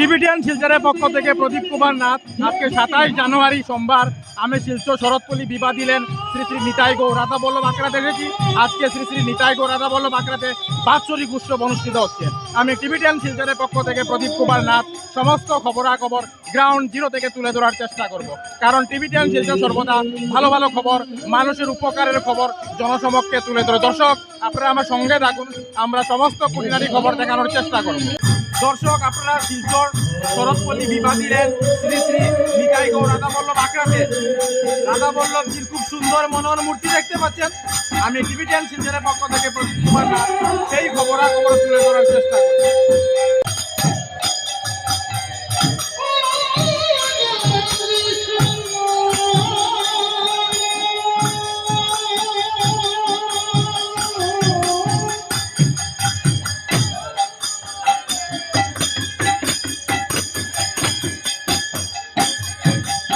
Tibetan শিলচরের পক্ষ থেকে প্রদীপ কুমার নাথ। আজকে সাতাইশ জানুয়ারি সোমবার আমি শিলচর শরৎপল্লী বিবাহ দিলেন শ্রী শ্রী নিতাই গৌ রাধা বল্লভ আঁকড়াতে এসেছি আজকে শ্রী শ্রী নিতাই গৌ রাধা বল্লভ আঁকড়াতে বাৎসরিক উৎসব অনুষ্ঠিত হচ্ছে। আমি টিবিটিয়ান শিলচরের পক্ষ থেকে প্রদীপ কুমার নাথ সমস্ত খবরাখবর গ্রাউন্ড জিরো থেকে তুলে ধরার চেষ্টা করব। কারণ টিবিটিয়ান শিলচর সর্বদা ভালো ভালো খবর, মানুষের উপকারের খবর জনসমক্ষে তুলে ধরে। দর্শক, আপনারা আমার সঙ্গে থাকুন, আমরা সমস্ত কুটিনারি খবর দেখানোর চেষ্টা করব। দর্শক, আপনারা শিলচর শরৎপল্লী বিবাহ দিলেন শ্রী শ্রী নিতাই গৌ রাধা বল্লভ আঁকড়াতে রাধা বল্লভজির খুব সুন্দর মনোহর মূর্তি দেখতে পাচ্ছেন। আমি টিভি টেন শিলচরের পক্ষ থেকে প্রদীপ কুমার সেই খবরাখবর তুলে ধরার চেষ্টা করি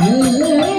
Uhum.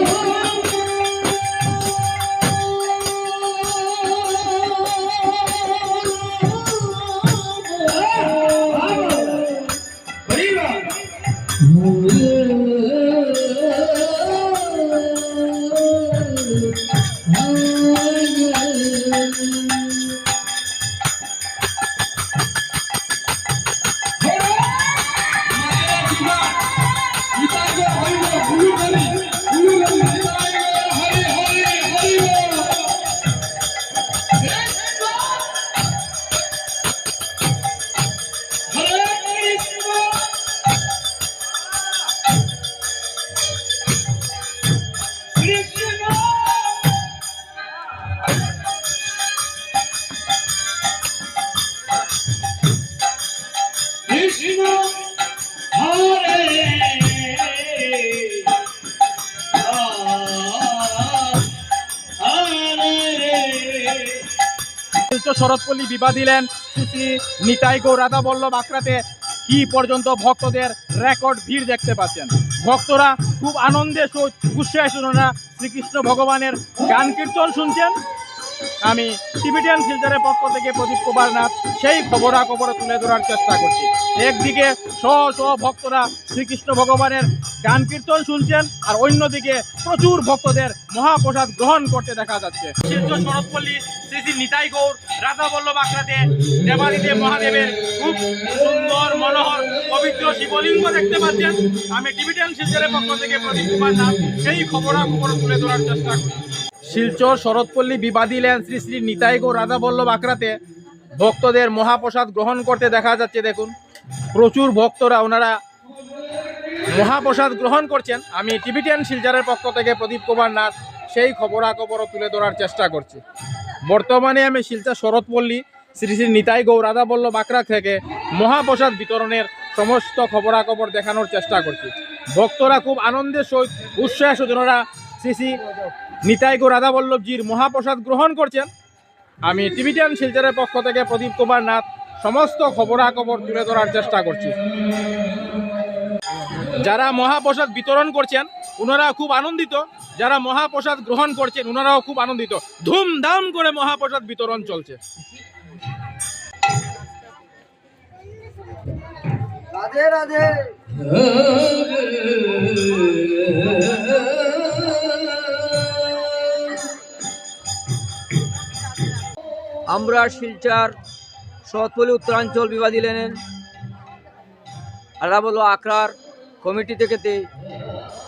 শরৎপল্লী বিবাহ দিলেন। শ্রী নিতাই গৌরাধা বল্লভ আঁকড়াতে কি পর্যন্ত ভক্তদের রেকর্ড ভিড় দেখতে পাচ্ছেন? ভক্তরা খুব আনন্দে উৎসাহে শুননা শ্রীকৃষ্ণ ভগবানের গান কীর্তন শুনছেন। আমি টিবিটিয়ান শিলচরের পক্ষ থেকে প্রদীপ কুমার নাথ, সেই খবরাখবর তুলে ধরার চেষ্টা করছি। একদিকে শ শ ভক্তরা শ্রীকৃষ্ণ ভগবানের গান কীর্তন শুনছেন, আর অন্যদিকে প্রচুর ভক্তদের মহাপ্রসাদ গ্রহণ করতে দেখা যাচ্ছে। শিলচর শরৎপল্লী শ্রী শ্রী নিতাই গৌর, রাধা বল্লভ আখড়াতে, দেবাদিদেব মহাদেবের খুব সুন্দর মনোহর পবিত্র শিবলিঙ্গ দেখতে পাচ্ছেন। আমি টিবিটিয়ান শিলচরের পক্ষ থেকে প্রদীপ কুমার নাথ, সেই খবরাখবর তুলে ধরার চেষ্টা করি শিলচর, শরৎপল্লী, বিবাদী লেন শ্রী শ্রী নিতাই গো রাধা বল্লভ আখড়াতে ভক্তদের মহাপ্রসাদ গ্রহণ করতে দেখা যাচ্ছে। দেখুন, প্রচুর ভক্তরা ওনারা মহাপ্রসাদ গ্রহণ করছেন। আমি টিবিটিয়ান শিলচরের পক্ষ থেকে প্রদীপ কুমার নাথ সেই খবরাখবরও তুলে ধরার চেষ্টা করছি। বর্তমানে আমি শিলচর, শরৎপল্লী, শ্রী শ্রী নিতাই গৌ রাধা বল্লভ আখড়া থেকে মহাপ্রসাদ বিতরণের সমস্ত খবরাখবর দেখানোর চেষ্টা করছি। ভক্তরা খুব আনন্দের সহিত, উৎসাহ সজনরা শ্রী শ্রী নিতাই গো রাধা বল্লভজির মহাপ্রসাদ গ্রহণ করছেন। আমি টিভিটিয়ান শিলচরের পক্ষ থেকে প্রদীপ কুমার নাথ সমস্ত খবরাখবর তুলে ধরার চেষ্টা করছি। যারা মহাপ্রসাদ বিতরণ করছেন ওনারা খুব আনন্দিত। যারা মহাপ্রসাদ গ্রহণ করছেন ওনারাও খুব আনন্দিত। ধুমধাম করে মহাপ্রসাদ বিতরণ চলছে। রাধে রাধে। আমরা শিলচার শরৎপল্লী উত্তরাঞ্চল বিবাদী লেনের আল্লাহ বলো আখড়ার কমিটি থেকে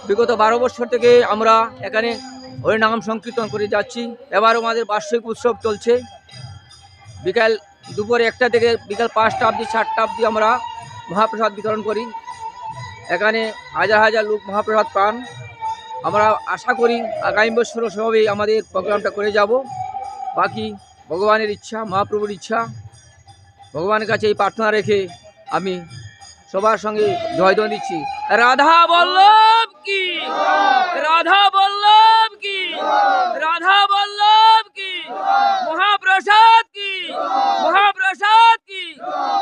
বিগত বারো বছর থেকে আমরা এখানে হরিনাম সংকীর্তন করে যাচ্ছি। এবারও আমাদের বার্ষিক উৎসব চলছে। বিকাল দুপুরে একটা থেকে বিকাল পাঁচটা অবধি চারটা অবধি আমরা মহাপ্রসাদ বিতরণ করি। এখানে হাজার হাজার লোক মহাপ্রসাদ পান। আমরা আশা করি আগামী বছরও সেভাবেই আমাদের প্রোগ্রামটা করে যাব। বাকি ভগবানের ইচ্ছা, মহাপ্রভুর ইচ্ছা। ভগবানের কাছে এই প্রার্থনা রেখে আমি সবার সঙ্গে জয়দন দিচ্ছি। রাধা বল্লভ কি? রাধা বল্লভ কি? রাধা বল্লভ কি? মহাপ্রসাদ কি? মহাপ্রসাদ কি?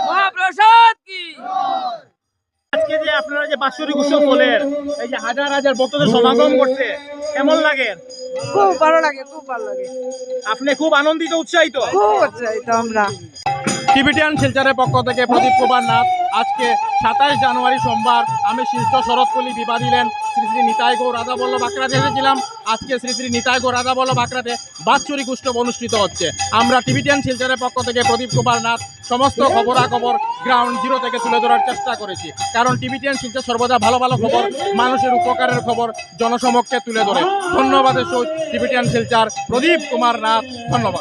মহাপ্রসাদ কি? আজকে যে আপনারা যে বাৎসরিক উৎসব বলেন, এই যে হাজার হাজার ভক্তদের সমাগম করছে, কেমন লাগে? খুব ভালো লাগে খুব ভালো লাগে। আপনি খুব আনন্দিত উৎসাহিত। খুব উৎসাহিত আমরা। টিবিটিয়ান শিলচরের পক্ষ থেকে প্রদীপ কুমার নাথ আজকে সাতাইশ জানুয়ারি সোমবার আমি শিলচর শরৎপল্লী বিভা দিলেন শ্রী শ্রী নিতাই গৌ রাধা বল্লভ আঁকড়াতে এসেছিলাম। আজকে শ্রী শ্রী নিতাই গৌ রাধা বল্লভ আঁকড়াতে বাৎসরিক উৎসব অনুষ্ঠিত হচ্ছে। আমরা টিবিটিয়ান শিলচরের পক্ষ থেকে প্রদীপ কুমার নাথ, সমস্ত খবরাখবর গ্রাউন্ড জিরো থেকে তুলে ধরার চেষ্টা করেছি। কারণ টিবিটিয়ান শিলচর সর্বদা ভালো ভালো খবর, মানুষের উপকারের খবর জনসমক্ষে তুলে ধরে। ধন্যবাদের সহিত টিবিটিয়ান শিলচার প্রদীপ কুমার নাথ, ধন্যবাদ।